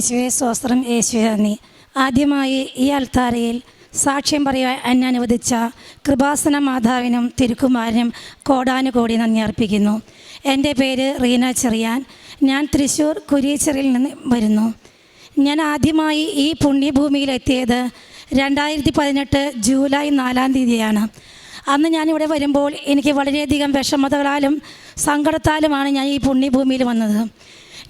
യേശുവെ സ്വസ്ത്രം യേശുവെ നന്ദി. ആദ്യമായി ഈ അൽത്താരയിൽ സാക്ഷ്യം പറയാൻ എന്നെ അനുവദിച്ച കൃപാസന മാതാവിനും തിരുക്കുമാരനും കോടാനുകോടി നന്ദി അർപ്പിക്കുന്നു. എന്റെ പേര് റീന ചെറിയാൻ. ഞാൻ തൃശ്ശൂർ കുരിയച്ചെറിയിൽ നിന്ന് വരുന്നു. ഞാൻ ആദ്യമായി ഈ പുണ്യഭൂമിയിലെത്തിയത് രണ്ടായിരത്തി പതിനെട്ട് ജൂലൈ നാലാം തീയതിയാണ്. അന്ന് ഞാനിവിടെ വരുമ്പോൾ എനിക്ക് വളരെയധികം വിഷമതകളാലും സങ്കടത്താലുമാണ് ഞാൻ ഈ പുണ്യഭൂമിയിൽ വന്നത്.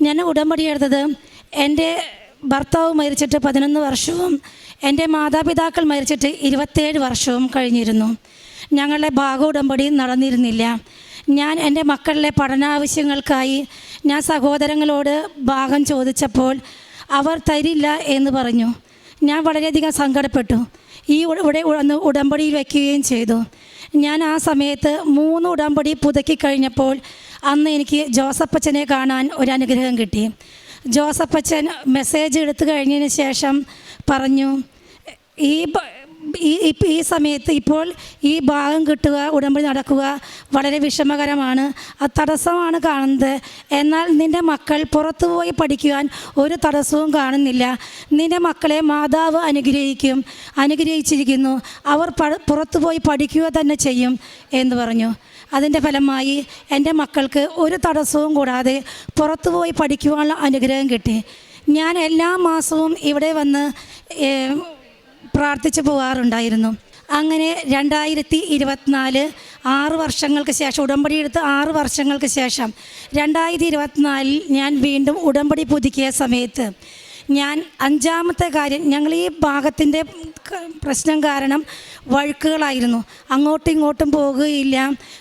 ഞാൻ ഉടമ്പടി എടുത്തത് എന്റെ ഭർത്താവ് മരിച്ചിട്ട് പതിനൊന്ന് വർഷവും എന്റെ മാതാപിതാക്കൾ മരിച്ചിട്ട് ഇരുപത്തേഴ് വർഷവും കഴിഞ്ഞിരുന്നു. ഞങ്ങളുടെ ഭാഗ ഉടമ്പടി നടന്നിരുന്നില്ല. ഞാൻ എന്റെ മക്കളുടെ പഠനാവശ്യങ്ങൾക്കായി ഞാൻ സഹോദരങ്ങളോട് ഭാഗം ചോദിച്ചപ്പോൾ അവർ തരില്ല എന്ന് പറഞ്ഞു. ഞാൻ വളരെയധികം സങ്കടപ്പെട്ടു. ഈ ഇവിടെ ഒന്ന് ഉടമ്പടിയിൽ വയ്ക്കുകയും ചെയ്തു. ഞാൻ ആ സമയത്ത് മൂന്ന് ഉടമ്പടി പുതുക്കി കഴിഞ്ഞപ്പോൾ അന്ന് എനിക്ക് ജോസഫച്ചനെ കാണാൻ ഒരു അനുഗ്രഹം കിട്ടി. ജോസഫച്ചൻ മെസ്സേജ് എടുത്തു കഴിഞ്ഞതിന് ശേഷം പറഞ്ഞു ഈ ഈ സമയത്ത് ഇപ്പോൾ ഈ ഭാഗം കിട്ടുക ഉടമ്പടി നടക്കുക വളരെ വിഷമകരമാണ്. അത് തടസ്സമാണ് കാണുന്നത്. എന്നാൽ നിന്റെ മക്കൾ പുറത്തു പോയി പഠിക്കുവാൻ ഒരു തടസ്സവും കാണുന്നില്ല. നിന്റെ മക്കളെ മാതാവ് അനുഗ്രഹിക്കും അനുഗ്രഹിച്ചിരിക്കുന്നു. അവർ പുറത്തു പോയി പഠിക്കുക തന്നെ ചെയ്യും എന്ന് പറഞ്ഞു. അതിന്റെ ഫലമായി എന്റെ മക്കൾക്ക് ഒരു തടസ്സവും കൂടാതെ പുറത്തു പോയി പഠിക്കുവാനുള്ള അനുഗ്രഹം കിട്ടി. ഞാൻ എല്ലാ മാസവും ഇവിടെ വന്ന് പ്രാർത്ഥിച്ചു പോകാറുണ്ടായിരുന്നു. അങ്ങനെ രണ്ടായിരത്തി ഇരുപത്തിനാല് ആറ് വർഷങ്ങൾക്ക് ശേഷം ഉടമ്പടി എടുത്ത് ആറ് വർഷങ്ങൾക്ക് ശേഷം രണ്ടായിരത്തി ഇരുപത്തിനാലിൽ ഞാൻ വീണ്ടും ഉടമ്പടി പുതുക്കിയ സമയത്ത് ഞാൻ അഞ്ചാമത്തെ കാര്യം ഞങ്ങൾ ഈ ഭാഗത്തിന്റെ പ്രശ്നം കാരണം വഴുക്കുകളായിരുന്നു. അങ്ങോട്ടും ഇങ്ങോട്ടും പോകുകയില്ല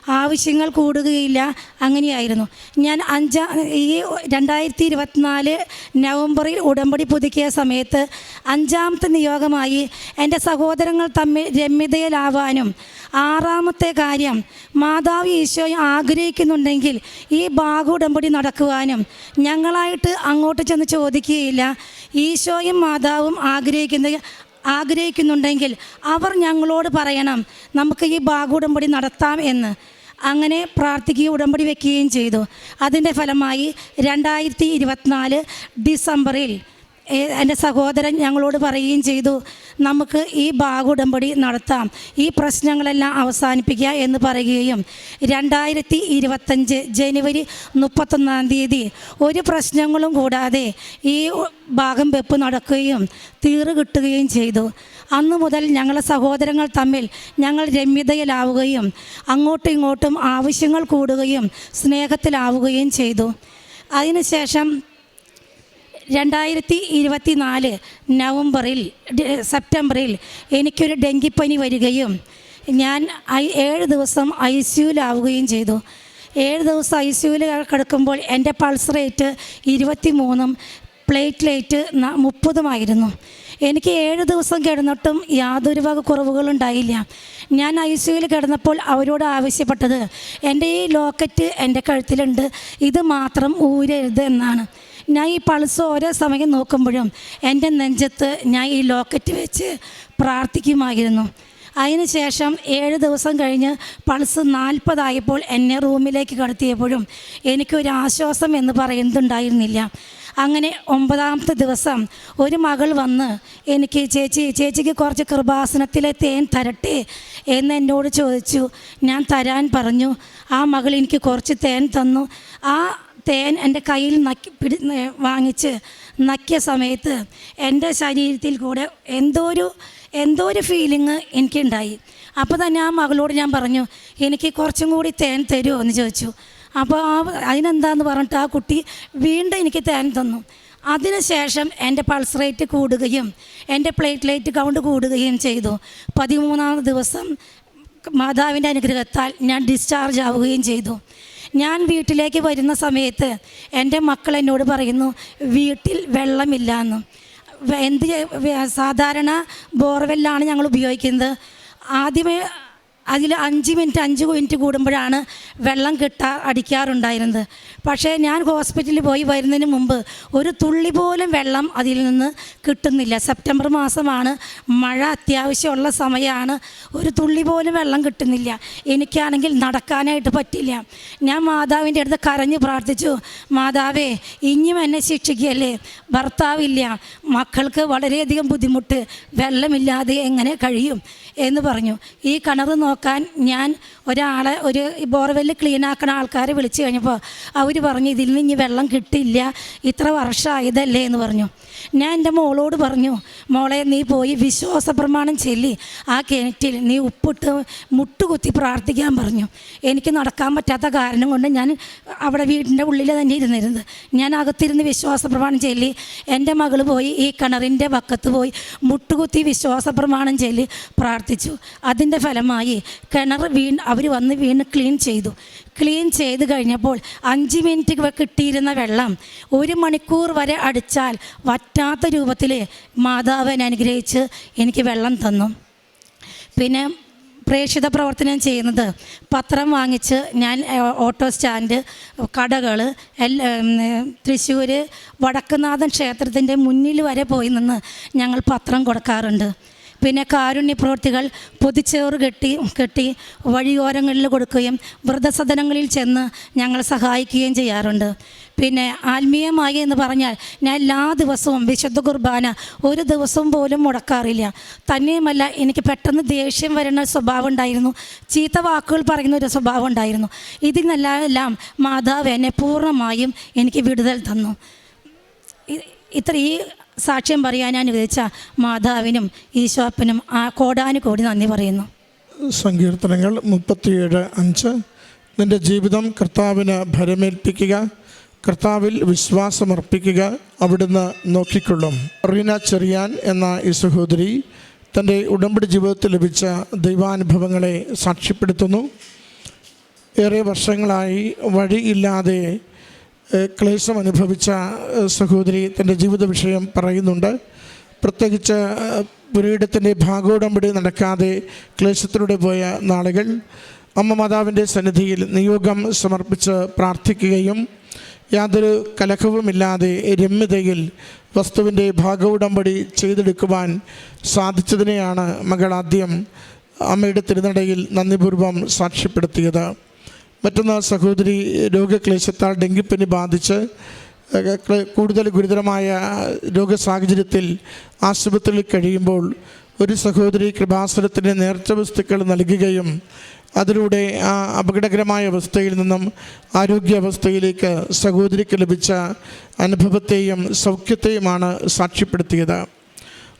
ആവശ്യങ്ങൾ കൂടുകയില്ല അങ്ങനെയായിരുന്നു. ഞാൻ അഞ്ചാ ഈ രണ്ടായിരത്തി ഇരുപത്തിനാല് നവംബറിൽ ഉടമ്പടി പുതുക്കിയ സമയത്ത് അഞ്ചാമത്തെ നിയോഗമായി എന്റെ സഹോദരങ്ങൾ തമ്മിൽ രമ്യതയിലാവാനും ആറാമത്തെ കാര്യം മാതാവ് ഈശോ ആഗ്രഹിക്കുന്നുണ്ടെങ്കിൽ ഈ ഭാഗ ഉടമ്പടി നടക്കുവാനും ഞങ്ങളായിട്ട് അങ്ങോട്ട് ചെന്ന് ചോദിക്കുകയില്ല. ഈശോയും മാതാവും ആഗ്രഹിക്കുന്ന ആഗ്രഹിക്കുന്നുണ്ടെങ്കിൽ അവർ ഞങ്ങളോട് പറയണം നമുക്ക് ഈ ഭാഗ ഉടമ്പടി നടത്താം എന്ന്. അങ്ങനെ പ്രാർത്ഥിക്കുകയും ഉടമ്പടി വെക്കുകയും ചെയ്തു. അതിന്റെ ഫലമായി രണ്ടായിരത്തി ഡിസംബറിൽ എന്റെ സഹോദരൻ ഞങ്ങളോട് പറയുകയും ചെയ്തു നമുക്ക് ഈ ഭാഗുടമ്പടി നടത്താം. ഈ പ്രശ്നങ്ങളെല്ലാം അവസാനിപ്പിക്കുക എന്ന് പറയുകയും. രണ്ടായിരത്തി ഇരുപത്തഞ്ച് ജനുവരി മുപ്പത്തൊന്നാം തീയതി ഒരു പ്രശ്നങ്ങളും കൂടാതെ ഈ ഭാഗം വെപ്പ് നടക്കുകയും തീറ് കിട്ടുകയും ചെയ്തു. അന്നു മുതൽ ഞങ്ങളെ സഹോദരങ്ങൾ തമ്മിൽ ഞങ്ങൾ രമ്യതയിലാവുകയും അങ്ങോട്ടും ഇങ്ങോട്ടും ആവശ്യങ്ങൾ കൂടുകയും സ്നേഹത്തിലാവുകയും ചെയ്തു. അതിനുശേഷം രണ്ടായിരത്തി ഇരുപത്തി നാല് നവംബറിൽ സെപ്റ്റംബറിൽ എനിക്കൊരു ഡെങ്കിപ്പനി വരികയും ഞാൻ ഏഴ് ദിവസം ഐ സിയുലാവുകയും ചെയ്തു. ഏഴ് ദിവസം ഐ സിയുവിൽ കിടക്കുമ്പോൾ എന്റെ പൾസ് റേറ്റ് ഇരുപത്തി മൂന്നും പ്ലേറ്റ്ലേറ്റ് മുപ്പതുമായിരുന്നു. എനിക്ക് ഏഴ് ദിവസം കിടന്നിട്ടും യാതൊരു വക കുറവുകളുണ്ടായില്ല. ഞാൻ ഐ സിയുയിൽ കിടന്നപ്പോൾ അവരോട് ആവശ്യപ്പെട്ടത് എന്റെ ഈ ലോക്കറ്റ് എന്റെ കഴുത്തിലുണ്ട് ഇത് മാത്രം ഊരരുത് എന്നാണ്. ഞാൻ ഈ പൾസ് ഓരോ സമയം നോക്കുമ്പോഴും എന്റെ നെഞ്ചത്ത് ഞാൻ ഈ ലോക്കറ്റ് വെച്ച് പ്രാർത്ഥിക്കുമായിരുന്നു. അതിനുശേഷം ഏഴ് ദിവസം കഴിഞ്ഞ് പൾസ് നാൽപ്പതായപ്പോൾ എന്നെ റൂമിലേക്ക് കടത്തിയപ്പോഴും എനിക്കൊരു ആശ്വാസം എന്ന് പറയുന്നുണ്ടായിരുന്നില്ല. അങ്ങനെ ഒമ്പതാമത്തെ ദിവസം ഒരു മകൾ വന്ന് എനിക്ക് ചേച്ചി ചേച്ചിക്ക് കുറച്ച് കൃപാസനത്തിലെ തേൻ തരട്ടെ? എന്ന് എന്നോട് ചോദിച്ചു. ഞാൻ തരാൻ പറഞ്ഞു. ആ മകൾ എനിക്ക് കുറച്ച് തേൻ തന്നു. ആ തേൻ എന്റെ കയ്യിൽ നക്കി പിടി വാങ്ങിച്ച് നക്കിയ സമയത്ത് എന്റെ ശരീരത്തിൽ കൂടെ എന്തോ ഒരു എന്തോ ഒരു ഫീലിങ് എനിക്കുണ്ടായി. അപ്പോൾ തന്നെ ആ മകളോട് ഞാൻ പറഞ്ഞു എനിക്ക് കുറച്ചും കൂടി തേൻ തരുമോ എന്ന് ചോദിച്ചു. അപ്പോൾ ആ അതിനെന്താന്ന് പറഞ്ഞിട്ട് ആ കുട്ടി വീണ്ടും എനിക്ക് തേൻ തന്നു. അതിനുശേഷം എന്റെ പൾസ് റേറ്റ് കൂടുകയും എന്റെ പ്ലേറ്റ്ലേറ്റ് കൗണ്ട് കൂടുകയും ചെയ്തു. പതിമൂന്നാം ദിവസം മാതാവിന്റെ അനുഗ്രഹത്താൽ ഞാൻ ഡിസ്ചാർജ് ആവുകയും ചെയ്തു. ഞാൻ വീട്ടിലേക്ക് വരുന്ന സമയത്ത് എന്റെ മക്കൾ എന്നോട് പറയുന്നു വീട്ടിൽ വെള്ളമില്ല എന്ന് എന്ത് സാധാരണ ബോർവെല്ലാണ് ഞങ്ങൾ ഉപയോഗിക്കുന്നത്. ആദ്യമേ അതിൽ അഞ്ച് മിനിറ്റ് അഞ്ച് മിനിറ്റ് കൂടുമ്പോഴാണ് വെള്ളം കിട്ടാ അടിക്കാറുണ്ടായിരുന്നത്. പക്ഷേ ഞാൻ ഹോസ്പിറ്റലിൽ പോയി വരുന്നതിന് മുമ്പ് ഒരു തുള്ളി പോലും വെള്ളം അതിൽ നിന്ന് കിട്ടുന്നില്ല. സെപ്റ്റംബർ മാസമാണ് മഴ അത്യാവശ്യമുള്ള സമയമാണ് ഒരു തുള്ളി പോലും വെള്ളം കിട്ടുന്നില്ല. എനിക്കാണെങ്കിൽ നടക്കാനായിട്ട് പറ്റില്ല. ഞാൻ മാതാവിന്റെ അടുത്ത് കരഞ്ഞ് പ്രാർത്ഥിച്ചു മാതാവേ ഇനിയും എന്നെ ശിക്ഷിക്കുകയല്ലേ ഭർത്താവില്ല. മക്കൾക്ക് വളരെയധികം ബുദ്ധിമുട്ട്. വെള്ളമില്ലാതെ എങ്ങനെ കഴിയും? എന്ന് പറഞ്ഞു. ഈ കിണർ നോക്കാൻ ഞാൻ ഒരാളെ ഒരു ബോർവെല്ല് ക്ലീൻ ആക്കുന്ന ആൾക്കാരെ വിളിച്ചു കഴിഞ്ഞപ്പോൾ അവർ പറഞ്ഞു ഇതിൽ നിന്ന് ഇനി വെള്ളം കിട്ടില്ല ഇത്ര വർഷമായതല്ലേ എന്ന് പറഞ്ഞു. ഞാൻ എന്റെ മോളോട് പറഞ്ഞു മോളെ നീ പോയി വിശ്വാസ പ്രമാണം ചെല്ലി. ആ കിണറ്റിൽ നീ ഉപ്പിട്ട് മുട്ടുകുത്തി പ്രാർത്ഥിക്കാൻ പറഞ്ഞു. എനിക്ക് നടക്കാൻ പറ്റാത്ത കാരണം കൊണ്ട് ഞാൻ അവിടെ വീടിന്റെ ഉള്ളിൽ തന്നെ ഇരുന്നിരുന്നത്. ഞാൻ അകത്തിരുന്ന് വിശ്വാസ പ്രമാണം ചെല്ലി. എന്റെ മകൾ പോയി ഈ കിണറിന്റെ പക്കത്ത് പോയി മുട്ടുകുത്തി വിശ്വാസ പ്രമാണം ചൊല്ലി പ്രാർത്ഥിച്ചു. അതിന്റെ ഫലമായി കിണർ വീൺ അവർ വന്ന് വീണ് ക്ലീൻ ചെയ്തു. ക്ലീൻ ചെയ്ത് കഴിഞ്ഞപ്പോൾ അഞ്ച് മിനിറ്റ് കിട്ടിയിരുന്ന വെള്ളം ഒരു മണിക്കൂർ വരെ അടിച്ചാൽ വറ്റാത്ത രൂപത്തിൽ മാതാവൻ അനുഗ്രഹിച്ച് എനിക്ക് വെള്ളം തന്നു. പിന്നെ പ്രേക്ഷിത പ്രവർത്തനം ചെയ്യുന്നത് പത്രം വാങ്ങിച്ച് ഞാൻ ഓട്ടോ സ്റ്റാൻഡ് കടകൾ തൃശ്ശൂർ വടക്കുനാഥൻ ക്ഷേത്രത്തിന്റെ മുന്നിൽ വരെ പോയി നിന്ന് ഞങ്ങൾ പത്രം കൊടുക്കാറുണ്ട്. പിന്നെ കാരുണ്യ പ്രവൃത്തികൾ പൊതിച്ചേറ് കെട്ടി കെട്ടി വഴിയോരങ്ങളിൽ കൊടുക്കുകയും വൃദ്ധസദനങ്ങളിൽ ചെന്ന് ഞങ്ങൾ സഹായിക്കുകയും ചെയ്യാറുണ്ട്. പിന്നെ ആത്മീയമായി എന്ന് പറഞ്ഞാൽ ഞാൻ എല്ലാ ദിവസവും വിശുദ്ധ കുർബാന ഒരു ദിവസവും പോലും മുടക്കാറില്ല. തന്നെയുമല്ല എനിക്ക് പെട്ടെന്ന് ദേഷ്യം വരുന്ന സ്വഭാവം ഉണ്ടായിരുന്നു. ചീത്ത വാക്കുകൾ പറയുന്ന ഒരു സ്വഭാവം ഉണ്ടായിരുന്നു. ഇതിൽ നിന്നെല്ലാം മാതാവ് എന്നെ പൂർണമായും എനിക്ക് വിടുതൽ തന്നു. ഇത്ര ഈ സാക്ഷ്യം പറയാൻ ഞാൻ വിധിച്ച മാതാവിനും ഈശോപ്പനും ആ കോടാനുകോടി നന്ദി പറയുന്നു. സങ്കീർത്തനങ്ങൾ മുപ്പത്തിയേഴ് അഞ്ച്. നിന്റെ ജീവിതം കർത്താവിന് ഭരമേൽപ്പിക്കുക കർത്താവിൽ വിശ്വാസമർപ്പിക്കുക അവിടുന്ന് നോക്കിക്കൊള്ളും. റീന ചെറിയാൻ എന്ന ഈ സഹോദരി തന്റെ ഉടമ്പടി ജീവിതത്തിൽ ലഭിച്ച ദൈവാനുഭവങ്ങളെ സാക്ഷ്യപ്പെടുത്തുന്നു. ഏറെ വർഷങ്ങളായി വഴിയില്ലാതെ ക്ലേശം അനുഭവിച്ച സഹോദരി തന്റെ ജീവിത വിഷയം പറയുന്നുണ്ട്. പ്രത്യേകിച്ച് പുരയിടത്തിന്റെ ഭാഗോടമ്പടി നടക്കാതെ ക്ലേശത്തിലൂടെ പോയ നാളുകൾ. അമ്മ മാതാവിന്റെ സന്നിധിയിൽ നിയോഗം സമർപ്പിച്ച് പ്രാർത്ഥിക്കുകയും യാതൊരു കലഹവുമില്ലാതെ രമ്യതയിൽ വസ്തുവിന്റെ ഭാഗോടമ്പടി ചെയ്തെടുക്കുവാൻ സാധിച്ചതിനെയാണ് മകൾ ആദ്യം അമ്മയുടെ തിരുനടയിൽ നന്ദിപൂർവം സാക്ഷ്യപ്പെടുത്തിയത്. മറ്റൊന്ന് സഹോദരി രോഗക്ലേശത്താൽ ഡെങ്കിപ്പനി ബാധിച്ച് കൂടുതൽ ഗുരുതരമായ രോഗ സാഹചര്യത്തിൽ ആശുപത്രിയിൽ കഴിയുമ്പോൾ ഒരു സഹോദരി കൃപാസനത്തിന് നേർച്ച വസ്തുക്കൾ നൽകുകയും അതിലൂടെ ആ അപകടകരമായ അവസ്ഥയിൽ നിന്നും ആരോഗ്യ അവസ്ഥയിലേക്ക് സഹോദരിക്ക് ലഭിച്ച അനുഭവത്തെയും സൗഖ്യത്തെയുമാണ് സാക്ഷ്യപ്പെടുത്തിയത്.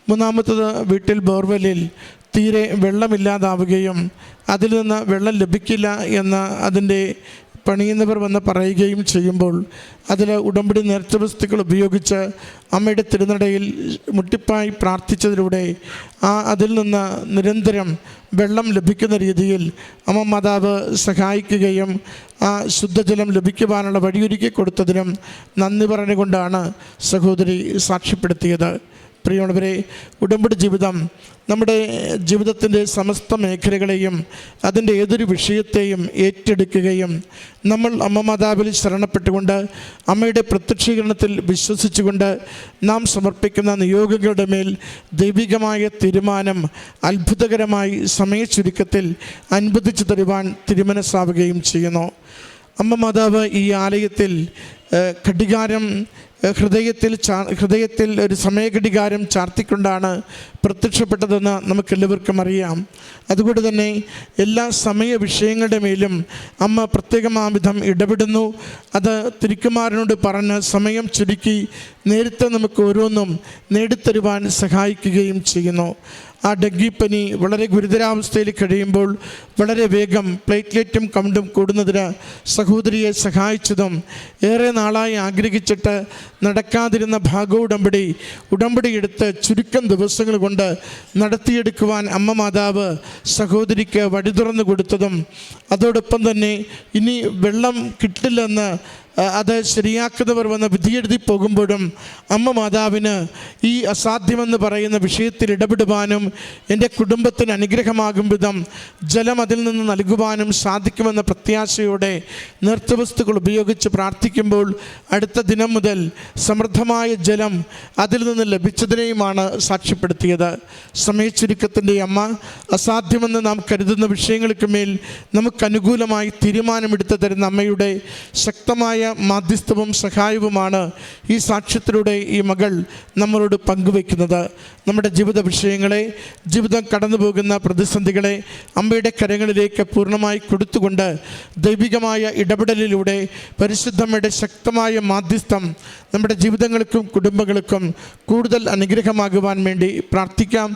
മൂന്നാമത്തത് വീട്ടിൽ ബോർവെല്ലിൽ തീരെ വെള്ളമില്ലാതാവുകയും അതിൽ നിന്ന് വെള്ളം ലഭിക്കില്ല എന്ന് അതിന്റെ പണിയുന്നവർ വന്ന് പറയുകയും ചെയ്യുമ്പോൾ അതിൽ ഉടമ്പടി നേർച്ച വസ്തുക്കൾ ഉപയോഗിച്ച് അമ്മയുടെ തിരുനടയിൽ മുട്ടിപ്പായി പ്രാർത്ഥിച്ചതിലൂടെ ആ അതിൽ നിന്ന് നിരന്തരം വെള്ളം ലഭിക്കുന്ന രീതിയിൽ അമ്മ മാതാവ് സഹായിക്കുകയും ആ ശുദ്ധജലം ലഭിക്കുവാനുള്ള വഴിയൊരുക്കി കൊടുത്തതിനും നന്ദി പറഞ്ഞുകൊണ്ടാണ് സഹോദരി സാക്ഷ്യപ്പെടുത്തിയത്. പ്രിയമുള്ളവരെ ഉടമ്പടി ജീവിതം നമ്മുടെ ജീവിതത്തിന്റെ സമസ്ത മേഖലകളെയും അതിന്റെ ഏതൊരു വിഷയത്തെയും ഏറ്റെടുക്കുകയും നമ്മൾ അമ്മ മാതാവിൽ ശരണപ്പെട്ടുകൊണ്ട് അമ്മയുടെ പ്രത്യക്ഷീകരണത്തിൽ വിശ്വസിച്ചുകൊണ്ട് നാം സമർപ്പിക്കുന്ന നിയോഗങ്ങളുടെ മേൽ ദൈവികമായ തീരുമാനം അത്ഭുതകരമായി സമയച്ചുരുക്കത്തിൽ അനുവദിച്ചു തരുവാൻ തിരുമനസാവുകയും ചെയ്യുന്നു. അമ്മ മാതാവ് ഈ ആലയത്തിൽ ഘടികാരം ഹൃദയത്തിൽ ചാ ഹൃദയത്തിൽ ഒരു സമയഘടികാരം ചാർത്തിക്കൊണ്ടാണ് പ്രത്യക്ഷപ്പെട്ടതെന്ന് നമുക്കെല്ലാവർക്കും അറിയാം. അതുകൊണ്ട് തന്നെ എല്ലാ സമയ വിഷയങ്ങളുടെ മേലും അമ്മ പ്രത്യേകമാവിധം ഇടപെടുന്നു. അത് തിരുക്കുമാരനോട് പറഞ്ഞ് സമയം ചുരുക്കി നേരത്തെ നമുക്ക് ഓരോന്നും നേടിത്തരുവാൻ സഹായിക്കുകയും ചെയ്യുന്നു. ആ ഡെങ്കിപ്പനി വളരെ ഗുരുതരാവസ്ഥയിൽ കഴിയുമ്പോൾ വളരെ വേഗം പ്ലേറ്റ്ലെറ്റും കൗണ്ടും കൂടുന്നതിന് സഹോദരിയെ സഹായിച്ചതും ഏറെ നാളായി ആഗ്രഹിച്ചിട്ട് നടക്കാതിരുന്ന ഭാഗ ഉടമ്പടി എടുത്ത് ചുരുക്കം ദിവസങ്ങൾ കൊണ്ട് നടത്തിയെടുക്കുവാൻ അമ്മ മാതാവ് സഹോദരിക്ക് വഴി തുറന്നു കൊടുത്തതും അതോടൊപ്പം തന്നെ ഇനി വെള്ളം കിട്ടില്ലെന്ന് അത് ശരിയാക്കുന്നവർ വന്ന് വിധിയെഴുതി പോകുമ്പോഴും അമ്മ മാതാവിന് ഈ അസാധ്യമെന്ന് പറയുന്ന വിഷയത്തിൽ ഇടപെടുവാനും എന്റെ കുടുംബത്തിന് അനുഗ്രഹമാകും വിധം ജലം അതിൽ നിന്ന് നൽകുവാനും സാധിക്കുമെന്ന പ്രത്യാശയോടെ നൃത്തവസ്തുക്കൾ ഉപയോഗിച്ച് പ്രാർത്ഥിക്കുമ്പോൾ അടുത്ത ദിനം മുതൽ സമൃദ്ധമായ ജലം അതിൽ നിന്ന് ലഭിച്ചതിനെയുമാണ് സാക്ഷ്യപ്പെടുത്തിയത്. സമയച്ചുരുക്കത്തിന്റെ അമ്മ അസാധ്യമെന്ന് നാം കരുതുന്ന വിഷയങ്ങൾക്ക് മേൽ നമുക്ക് അനുകൂലമായി തീരുമാനമെടുത്ത് തരുന്ന അമ്മയുടെ ശക്തമായ മാധ്യസ്ഥവും സഹായവുമാണ് ഈ സാക്ഷ്യത്തിലൂടെ ഈ മകൾ നമ്മളോട് പങ്കുവയ്ക്കുന്നത്. നമ്മുടെ ജീവിത വിഷയങ്ങളെ ജീവിതം കടന്നു പോകുന്ന പ്രതിസന്ധികളെ അമ്മയുടെ കരങ്ങളിലേക്ക് പൂർണമായി കൊടുത്തുകൊണ്ട് ദൈവികമായ ഇടപെടലിലൂടെ പരിശുദ്ധമ്മയുടെ ശക്തമായ മാധ്യസ്ഥം നമ്മുടെ ജീവിതങ്ങൾക്കും കുടുംബങ്ങൾക്കും കൂടുതൽ അനുഗ്രഹമാകുവാൻ വേണ്ടി പ്രാർത്ഥിക്കാം.